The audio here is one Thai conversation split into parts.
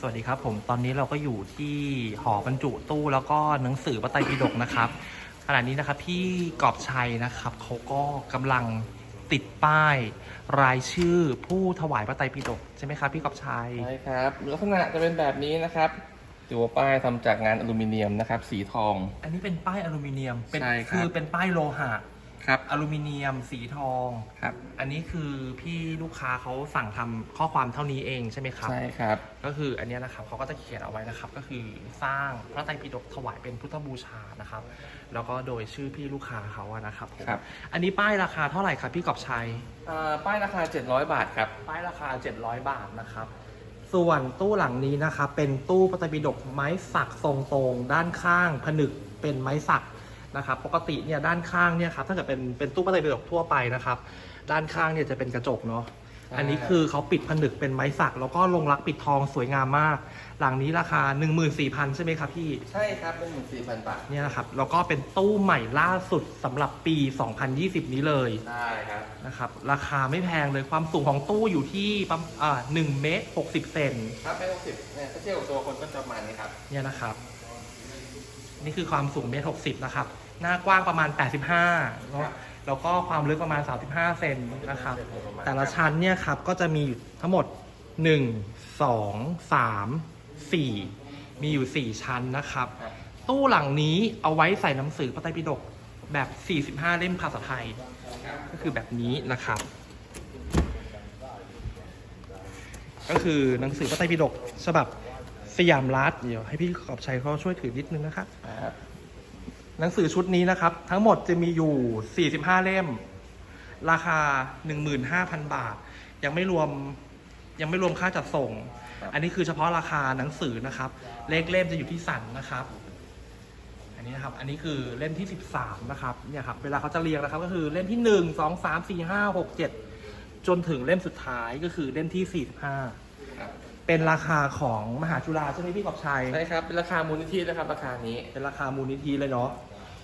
สวัสดีครับผมตอนนี้เราก็อยู่ที่หอบรรจุตู้แล้วก็หนังสือพระไตรปิฎกนะครับขณะนี้นะครับพี่กอบชัยนะครับเขาก็กำลังติดป้ายรายชื่อผู้ถวายพระไตรปิฎกใช่ไหมครับพี่กอบชัยใช่ครับลักษณะจะเป็นแบบนี้นะครับตัวป้ายทำจากงานอลูมิเนียมนะครับ สีทอง อันนี้เป็นป้ายอลูมิเนียมเป็นใช่ครับคือเป็นป้ายโลหะ ครับอลูมิเนียมสีทองครับ อันนี้คือพี่ลูกค้าเขาสั่งทำข้อความเท่านี้เองใช่ไหมครับใช่ครับ ก็คืออันเนี้ยนะครับเขาก็จะเขียนเอาไว้นะครับ ก็คือสร้างพระไตรปิฎกถวายเป็นพุทธบูชานะครับ แล้วก็โดยชื่อพี่ลูกค้าเขาอะนะครับผมครับ อันนี้ป้ายราคาเท่าไหร่ครับพี่กอบชัยอ่าป้ายราคา 700 บาทครับป้ายราคา 700 บาทนะครับส่วนตู้หลังนี้นะครับเป็นตู้พระไตรปิฎกไม้สักทรงตรงด้านข้างผนึกเป็นไม้สัก นะครับปกติเนี่ยด้านข้างเนี่ยครับถ้าเกิดเป็นเป็นตู้พระไตรปิฎกทั่วไปนะครับด้านข้างเนี่ยจะเป็นกระจกเนาะใช่อันนี้คือเขาปิดผนึกเป็นไม้สัก แล้วก็ลงรักปิดทองสวยงามมาก หลังนี้ราคา 14,000 ใช่ไหมครับพี่ ใช่ครับเป็นหมื่นสี่พันบาทเนี่ยนะครับแล้วก็เป็นตู้ใหม่ล่าสุดสำหรับปี 2020 นี้เลยใช่ครับนะครับราคาไม่แพงเลยความสูงของตู้อยู่ที่ประมาณอ่า1เมตร60 เซนครับเป็นหกสิบเนี่ยถ้าเทียบกับตัวคนก็จะประมาณนี้ครับเนี่ยนะครับ นี่คือความสูงเมตร60นะครับ หน้ากว้างประมาณ 85เนครัอะบแล้วก็ความลึกประมาณ 35 เซนนะครับประมาณแต่ละชั้นเนี่ยครับก็จะมีอยู่ทั้งหมด 1 2 3 4 มีอยู่ 4 ชั้นนะครับครับตู้หลังนี้เอาไว้ใส่หนังสือพระไตรปิฎกแบบ 45 เล่มภาษาไทยครับก็คือแบบนี้นะครับ ก็คือหนังสือพระไตรปิฎกฉบับสยามรัฐเดี๋ยวให้พี่ขอบชัยเขาช่วยถือนิดนึงนะครับครับ หนังสือชุดนี้นะครับ ทั้งหมดจะมีอยู่ 45 เล่ม ราคา 15,000 บาท ยังไม่รวมยังไม่รวมค่าจัดส่งครับอันนี้คือเฉพาะราคาหนังสือนะครับ เลขเล่มจะอยู่ที่สันนะครับ อันนี้นะครับ อันนี้คือเล่มที่ 13 นะครับ เนี่ยครับ เวลาเขาจะเรียงนะครับ ก็คือเล่มที่ 1 2 3 4 5 6 7 จนถึงเล่มสุดท้ายก็คือเล่มที่ 45ครับ เป็นราคาของมหาจุฬาใช่ไหมพี่กอบชัย ใช่ครับ เป็นราคามูลนิธินะครับราคานี้เป็นราคามูลนิธิเลยเนาะ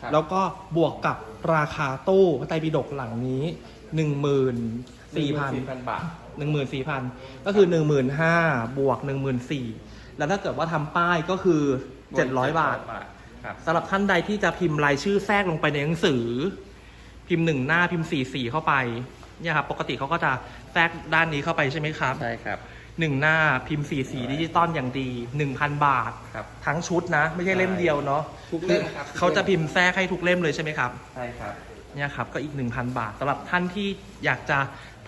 ครับแล้วก็บวกกับราคาตู้พระไตรปิฎกหลังนี้1 4 0 0 0สี่พันบาท14,000ก็คือ15,000บวก14,000แล้วถ้าเกิดว่าทำป้ายก็คือ700บาทครับ สำหรับท่านใดที่จะพิมพ์รายชื่อแทรกลงไปในหนังสือ พิมพ์หนึ่งหน้าพิมพ์สี่สี่เข้าไปเนี่ยครับปกติเขาก็จะแทรกด้านนี้เข้าไปใช่ไหมครับ ใช่ครับ หนึ่งหน้าพิมพ์สี่สีดิจิตอลอย่างดี 1,000 บาท ครับ ทั้งชุดนะ ไม่ใช่เล่มเดียวเนาะทุกเล่มครับ เขาจะพิมพ์แทรกให้ทุกเล่มเลยใช่ไหมครับ ใช่ครับ เนี่ยครับก็อีก 1,000 บาทสำหรับท่านที่อยากจะ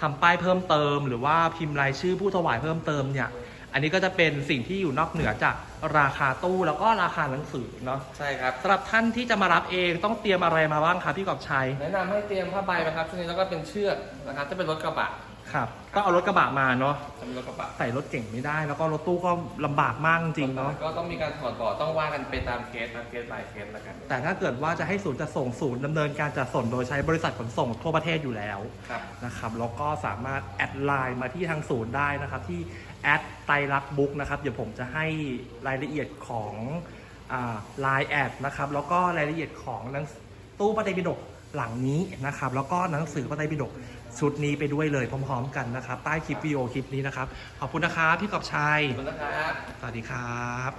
ทำป้ายเพิ่มเติม หรือว่าพิมพ์รายชื่อผู้ถวายเพิ่มเติมเนี่ย อันนี้ก็จะเป็นสิ่งที่อยู่นอกเหนือจากราคาตู้แล้วก็ราคาหนังสือเนาะใช่ครับ สำหรับท่านที่จะมารับเองต้องเตรียมอะไรมาบ้างครับพี่กอบชัย แนะนำให้เตรียมผ้าใบนะครับช่วงนี้แล้วก็เป็นเชือกนะครับจะเป็นรถกระบะ ครับ ก็เอารถกระบะมาเนาะจะเป็นรถกระบะใส่รถเก่งไม่ได้ แล้วก็รถตู้ก็ลำบากมากจริงๆเนาะ ก็ต้องมีการถอดเบาะต้องว่ากันไปตามเคสนะเคส by เคสแล้วกันแต่ถ้าเกิดว่าจะให้ศูนย์จัดส่งศูนย์ดำเนินการจัดส่งโดยใช้บริษัทขนส่งทั่วประเทศอยู่แล้วครับ นะครับ แล้วก็สามารถแอดไลน์มาที่ทางศูนย์ได้นะครับ ที่แอดไตรลักบุ๊กนะครับ เดี๋ยวผมจะให้รายละเอียดของไลน์แอดนะครับ แล้วก็รายละเอียดของหนังตู้ปฏิปิฎกหลังนี้นะครับ แล้วก็หนังสือปฏิปิฎก ชุดนี้ไปด้วยเลยพร้อมๆกันนะครับ ใต้คลิปวิดีโอคลิปนี้นะครับ ขอบคุณนะครับพี่กอบชัย ขอบคุณนะครับ สวัสดีครับ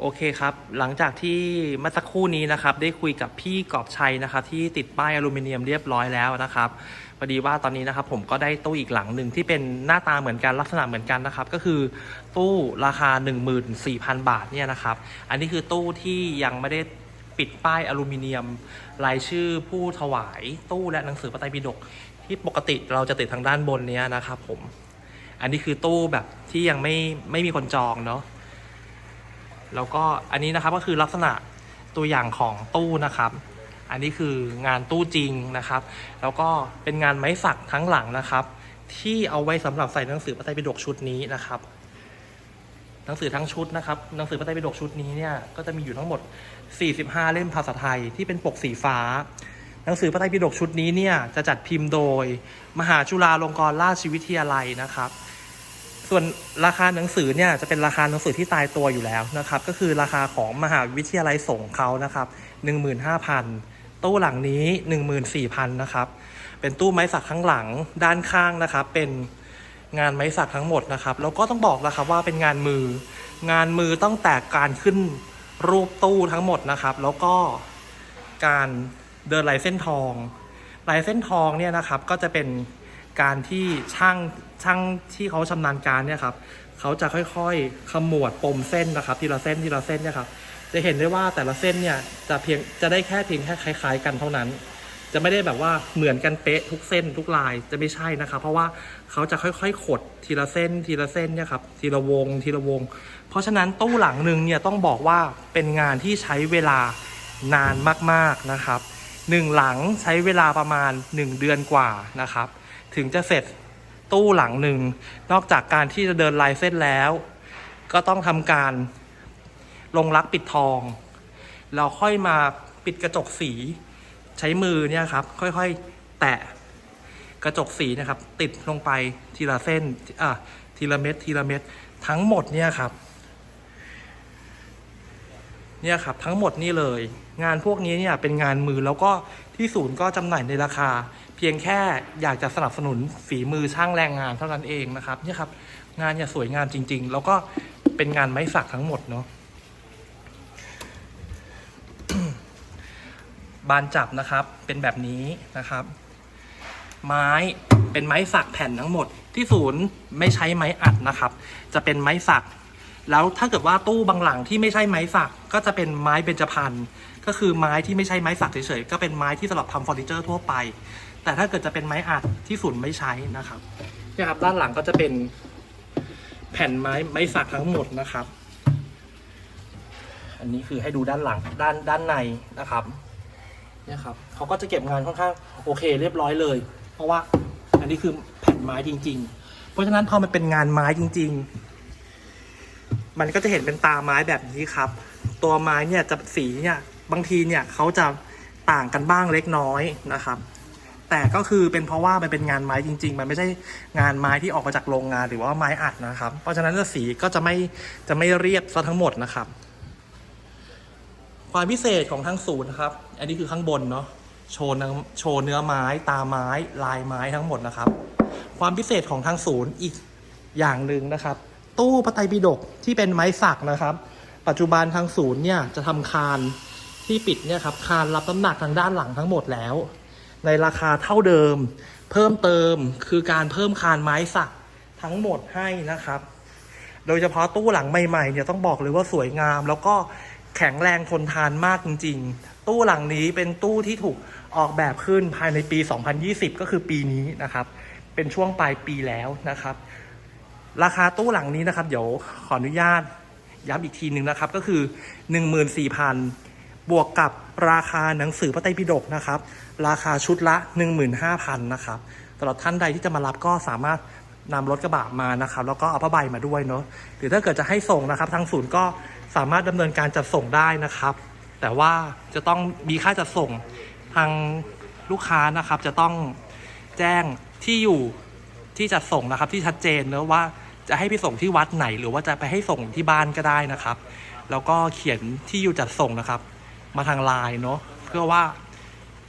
โอเคครับ หลังจากที่เมื่อสักครู่นี้นะครับ ได้คุยกับพี่กอบชัยนะครับ ที่ติดป้ายอลูมิเนียมเรียบร้อยแล้วนะครับพอดีว่าตอนนี้นะครับผมก็ได้ตู้อีกหลังหนึ่งที่เป็นหน้าตาเหมือนกันลักษณะเหมือนกันนะครับ ก็คือตู้ราคา 14,000 บาทเนี่ยนะครับ อันนี้คือตู้ที่ยังไม่ได้ปิดป้ายอลูมิเนียม รายชื่อผู้ถวายตู้และหนังสือพระไตรปิฎก ที่ปกติเราจะติดทางด้านบนเนี้ยนะครับผม อันนี้คือตู้แบบที่ยังไม่ไม่มีคนจองเนาะ แล้วก็อันนี้นะครับก็คือลักษณะตัวอย่างของตู้นะครับ อันนี้คืองานตู้จริงนะครับ แล้วก็เป็นงานไม้สักทั้งหลังนะครับ ที่เอาไว้สำหรับใส่หนังสือพระไตรปิฎกชุดนี้นะครับ หนังสือทั้งชุดนะครับ หนังสือพระไตรปิฎกชุดนี้เนี่ยก็จะมีอยู่ทั้งหมด 45 เล่มภาษาไทยที่เป็นปกสีฟ้า หนังสือพระไตรปิฎกชุดนี้เนี่ยจะจัดพิมพ์โดย มหาจุฬาลงกรณราชวิทยาลัยนะครับ ส่วนราคาหนังสือเนี่ยจะเป็นราคาหนังสือที่ตายตัวอยู่แล้วนะครับ ก็คือราคาของมหาวิทยาลัยสงเขานะครับ15,000 ตู้หลังนี้ 14,000นะครับเป็นตู้ไม้สักข้างหลังด้านข้างนะครับ เป็นงานไม้สักทั้งหมดนะครับแล้วก็ต้องบอกนะครับว่าเป็นงานมือ งานมือตั้งแต่การขึ้นรูปตู้ทั้งหมดนะครับ แล้วก็การ เดินลายเส้นทองลายเส้นทองเนี่ยนะครับก็จะเป็นการที่ช่างช่างที่เขาชำนาญการเนี่ยครับเขาจะค่อยๆขมวดปมเส้นนะครับ ทีละเส้นทีละเส้นเนี่ยครับจะเห็นได้ว่าแต่ละเส้นเนี่ยจะเพียงจะได้แค่เพียงแค่คล้าย ๆ กันเท่านั้น จะไม่ได้แบบว่าเหมือนกันเป๊ะทุกเส้นทุกลายจะไม่ใช่นะครับ เพราะว่าเขาจะค่อยๆขดทีละเส้นทีละเส้นเนี่ยครับทีละวงทีละวง เพราะฉะนั้นตู้หลังหนึ่งเนี่ยต้องบอกว่าเป็นงานที่ใช้เวลานานมากๆนะครับ หนึ่งหลังใช้เวลาประมาณ 1 เดือนกว่านะครับ ถึงจะเสร็จตู้หลังหนึ่ง นอกจากการที่จะเดินลายเส้นแล้ว ก็ต้องทำการลงรักปิดทอง เราค่อยมาปิดกระจกสี ใช้มือเนี่ยครับ ค่อยๆ แตะกระจกสีนะครับ ติดลงไปทีละเส้นอะทีละเม็ดทีละเม็ดทั้งหมดเนี่ยครับ เนี่ยครับทั้งหมดนี่เลย งานพวกนี้เนี่ยเป็นงานมือแล้วก็ที่ศูนย์ก็จำหน่ายในราคา เพียงแค่อยากจะสนับสนุนฝีมือช่างแรงงานเท่านั้นเองนะครับเนี่ยครับงานเนี่ยสวยงามจริง ๆ แล้วก็เป็นงานไม้สักทั้งหมดเนาะบานจับนะครับเป็นแบบนี้นะครับ ไม้เป็นไม้สักแผ่นทั้งหมดที่ศูนย์ไม่ใช้ไม้อัดนะครับ จะเป็นไม้สัก แล้วถ้าเกิดว่าตู้บางหลังที่ไม่ใช่ไม้สักก็จะเป็นไม้เบญจพรรณก็คือไม้ที่ไม่ใช่ไม้สักเฉยๆก็เป็นไม้ที่สำหรับทำเฟอร์นิเจอร์ทั่วไป แต่ถ้าเกิดจะเป็นไม้อัดที่ศูนย์ไม่ใช้นะครับเนี่ยครับด้านหลังก็จะเป็นแผ่นไม้ไม้สักทั้งหมดนะครับ อันนี้คือให้ดูด้านหลังด้านด้านในนะครับเนี่ยครับเขาก็จะเก็บงานค่อนข้างโอเค เรียบร้อยเลย เพราะว่าอันนี้คือแผ่นไม้จริง ๆ เพราะฉะนั้นพอมันเป็นงานไม้จริง ๆ มันก็จะเห็นเป็นตาไม้แบบนี้ครับ ตัวไม้เนี่ยจะสีเนี่ยบางทีเนี่ยเขาจะต่างกันบ้างเล็กน้อยนะครับ แต่ก็คือเป็นเพราะว่ามันเป็นงานไม้จริง ๆ มันไม่ใช่งานไม้ที่ออกมาจากโรงงานหรือว่าไม้อัดนะครับ เพราะฉะนั้นสีก็จะไม่จะไม่เรียบซะทั้งหมดนะครับ ความพิเศษของทั้งศูนย์นะครับ อันนี้คือข้างบนเนาะโชว์เนื้อโชว์เนื้อไม้ ตาไม้ ลายไม้ทั้งหมดนะครับ ความพิเศษของทางศูนย์อีกอย่างหนึ่งนะครับ ตู้พระไตรปิฎกที่เป็นไม้สักนะครับ ปัจจุบันทางศูนย์เนี่ยจะทำคานที่ปิดเนี่ยครับคานรับน้ำหนักทางด้านหลังทั้งหมดแล้ว ในราคาเท่าเดิม เพิ่มเติมคือการเพิ่มคานไม้สักทั้งหมดให้นะครับ โดยเฉพาะตู้หลังใหม่ๆเนี่ยต้องบอกเลยว่าสวยงาม แล้วก็แข็งแรงทนทานมากจริง ๆ ตู้หลังนี้เป็นตู้ที่ถูกออกแบบขึ้นภายในปี 2020 ก็คือปีนี้นะครับ เป็นช่วงปลายปีแล้วนะครับ ราคาตู้หลังนี้นะครับ เดี๋ยวขออนุญาตย้ำอีกทีหนึ่งนะครับ ก็คือ 14,000 บวกกับราคาหนังสือพระไตรปิฎกนะครับ ราคาชุดละ 15,000 นะครับสำหรับท่านใดที่จะมารับก็สามารถนำรถกระบะมานะครับ แล้วก็เอาผ้าใบมาด้วยเนาะหรือถ้าเกิดจะให้ส่งนะครับ ทางศูนย์ก็สามารถดำเนินการจัดส่งได้นะครับ แต่ว่าจะต้องมีค่าจัดส่งทางลูกค้านะครับ จะต้องแจ้งที่อยู่ที่จัดส่งนะครับที่ชัดเจนเนอะว่า จะให้ไปส่งที่วัดไหน หรือว่าจะไปให้ส่งที่บ้านก็ได้นะครับ แล้วก็เขียนที่อยู่จัดส่งนะครับ มาทางไลน์เนาะเพื่อว่า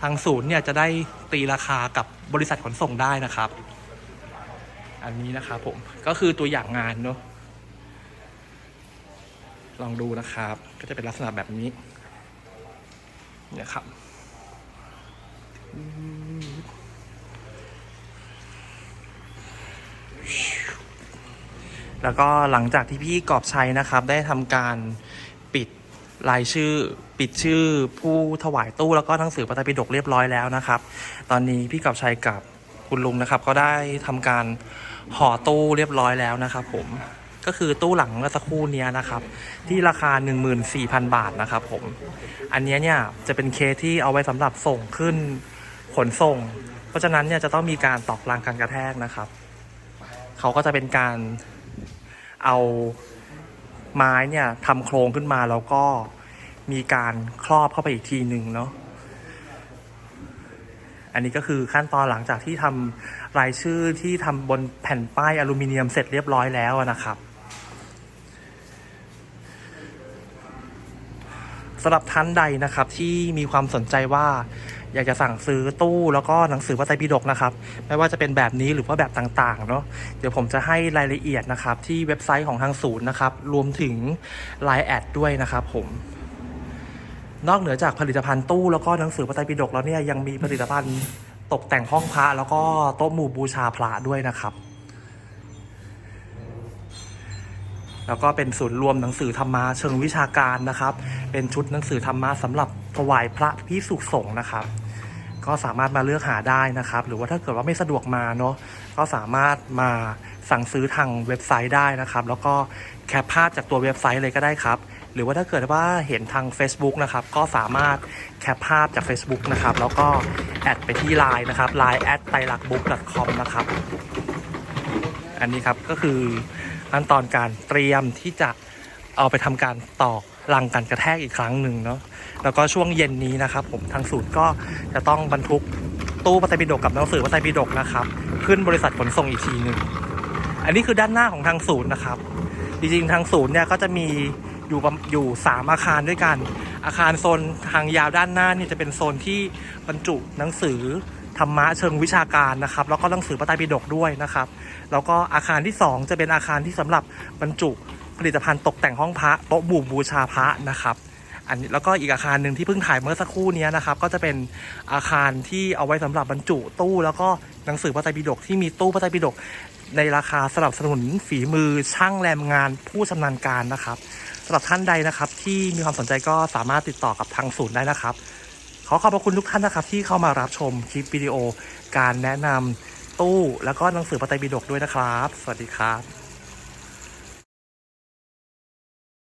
ทางศูนย์เนี่ยจะได้ตีราคากับบริษัทขนส่งได้นะครับ อันนี้นะครับผมก็คือตัวอย่างงานเนาะลองดูนะครับ ก็จะเป็นลักษณะแบบนี้เนี่ยครับ แล้วก็หลังจากที่พี่กอบชัยนะครับ ได้ทำการปิดรายชื่อ ปิดชื่อผู้ถวายตู้แล้วก็หนังสือพระไตรปิฎกเรียบร้อยแล้วนะครับ ตอนนี้พี่กอบชัยกับคุณลุงนะครับ ก็ได้ทำการห่อตู้เรียบร้อยแล้วนะครับ ผมก็คือตู้หลังเมื่อสักครู่นี้นะครับ ที่ราคา 14,000 บาทนะครับผม อันนี้เนี่ยจะเป็นเคสที่เอาไว้สำหรับส่งขึ้นขนส่ง เพราะฉะนั้นเนี่ยจะต้องมีการตอกรางการกระแทกนะครับ เขาก็จะเป็นการ เอาไม้เนี่ยทำโครงขึ้นมาแล้วก็มีการครอบเข้าไปอีกทีหนึ่งเนาะอันนี้ก็คือขั้นตอนหลังจากที่ทำรายชื่อที่ทำบนแผ่นป้ายอลูมิเนียมเสร็จเรียบร้อยแล้วนะครับสำหรับท่านใดนะครับที่มีความสนใจว่า อยากจะสั่งซื้อตู้แล้วก็หนังสือพระไตรปิฎกนะครับ ไม่ว่าจะเป็นแบบนี้หรือว่าแบบต่างๆเนาะเดี๋ยวผมจะให้รายละเอียดนะครับ ที่เว็บไซต์ของทางศูนย์นะครับ รวมถึง l ล n e แอดด้วยนะครับผม นอกเหนือจากผลิตภัณฑ์ตู้แล้วก็หนังสือพระไตรปิฎกแล้วเนี่ยยังมีผลิตภัณฑ์ตกแต่งห้องพระแล้วก็โต๊ะหมู่บูชาพระด้วยนะครับ แล้วก็เป็นศูนย์รวมหนังสือธรรมะเชิงวิชาการนะครับ เป็นชุดหนังสือธรรมะสำหรับถวายพระพิสุสงฆ์นะครับ ก็สามารถมาเลือกหาได้นะครับ หรือว่าถ้าเกิดว่าไม่สะดวกมาเนาะก็สามารถมาสั่งซื้อทางเว็บไซต์ได้นะครับ แล้วก็แคปภาพจากตัวเว็บไซต์เลยก็ได้ครับ หรือว่าถ้าเกิดว่าเห็นทาง Facebook นะครับ ก็สามารถแคปภาพจาก Facebook นะครับ แล้วก็แอดไปที่ Line นะครับ line at t a i l a k b o o k com นะครับ อันนี้ครับก็คือขั้นตอนการเตรียมที่จะเอาไปทำการตอกลังกันกระแทกอีกครั้งหนึ่งเนาะแล้วก็ช่วงเย็นนี้นะครับ ผมทางสูตรก็จะต้องบรรทุกตู้พระไตรปิฎกกับหนังสือพระไตรปิฎกนะครับ ขึ้นบริษัทขนส่งอีกทีหนึ่งอันนี้คือด้านหน้าของทางศูนย์นะครับ จริงๆทางศูนย์เนี่ยก็จะมีอยู่อยู่สามอาคารด้วยกัน อาคารโซนทางยาวด้านหน้านี่จะเป็นโซนที่บรรจุหนังสือ ธรรมะเชิงวิชาการนะครับ แล้วก็หนังสือพระไตรปิฎกด้วยนะครับ แล้วก็อาคารที่ 2 จะเป็นอาคารที่สำหรับบรรจุผลิตภัณฑ์ตกแต่งห้องพระโต๊ะบูบูชาพระนะครับอันนี้แล้วก็อีกอาคารหนึ่งที่เพิ่งถ่ายเมื่อสักครู่นี้นะครับ ก็จะเป็นอาคารที่เอาไว้สำหรับบรรจุตู้ แล้วก็หนังสือพระไตรปิฎกที่มีตู้พระไตรปิฎกในราคาสนับสนุนฝีมือช่างแรมงานผู้ชำนาญการนะครับสำหรับท่านใดนะครับที่มีความสนใจก็สามารถติดต่อกับทางศูนย์ได้นะครับ ขอขอบพระคุณทุกท่านนะครับ ที่เข้ามารับชมคลิปวิดีโอ การแนะนำตู้แล้วก็หนังสือพระไตรปิฎกด้วยนะครับ สวัสดีครับ